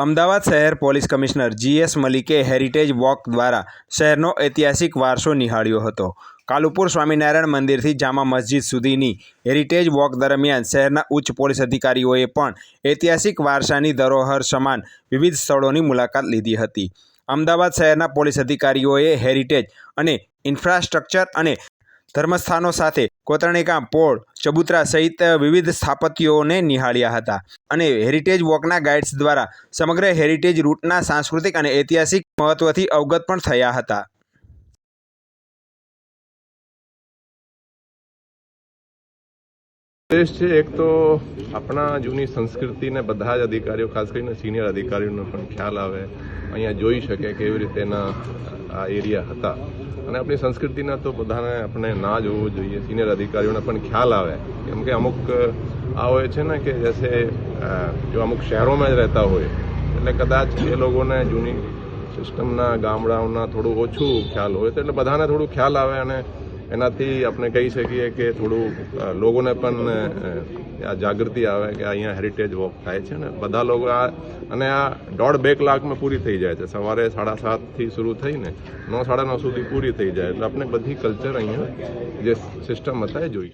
અમદાવાદ શહેર police commissioner GS મલિકે heritage walk દ્વારા શહેરનો ઐતિહાસિક વારસો નિહાળ્યો હતો. કાલુપુર સ્વામિનારાયણ મંદિરથી જામા મસ્જિદ સુધીની હેરિટેજ વોક દરમિયાન શહેરના ઉચ્ચ પોલીસ અધિકારીઓએ પણ ઐતિહાસિક વારસાની ધરોહર સમાન વિવિધ સ્થળોની મુલાકાત લીધી હતી. અમદાવાદ શહેરના પોલીસ અધિકારીઓએ હેરિટેજ અને ઇન્ફ્રાસ્ટ્રક્ચર અને ધર્મસ્થાનો સાથે કોતરણીકામ પોળ ચબૂતરા સહિત વિવિધ સ્થાપત્યોને નિહાળ્યા હતા અને હેરિટેજ વોકના ગાઈડ્સ દ્વારા સમગ્ર હેરિટેજ રૂટના સાંસ્કૃતિક અને ઐતિહાસિક મહત્વથી અવગત પણ થયા હતા. ઉદ્દેશ છે એક તો આપણા જૂની સંસ્કૃતિને બધા જ અધિકારીઓ, ખાસ કરીને સિનિયર અધિકારીઓનો પણ ખ્યાલ આવે, અહીંયા જોઈ શકે કેવી રીતે એના આ એરિયા હતા. અને આપણી સંસ્કૃતિના તો બધાને આપણે ના જોવું જોઈએ સિનિયર અધિકારીઓને પણ ખ્યાલ આવે. કેમ કે અમુક, આ હોય છે ને કે જૈસે જો અમુક શહેરોમાં જ રહેતા હોય, એટલે કદાચ એ લોકોને જૂની સિસ્ટમના ગામડાઓના થોડું ઓછું ખ્યાલ હોય, તો એટલે બધાને થોડું ખ્યાલ આવે અને એનાથી આપણે કહી શકીએ કે થોડું લોકોને પણ આ જાગૃતિ આવે કે અહીંયા હેરિટેજ વોક થાય છે ને. બધા લોકો આ, અને આ દોઢ બે કલાકમાં પૂરી થઈ જાય છે. સવારે સાડા સાતથી શરૂ થઈને નવ, સાડા નવ સુધી પૂરી થઈ જાય. એટલે આપણે બધી કલ્ચર અહીંયા જે સિસ્ટમ હતા એ જોઈ.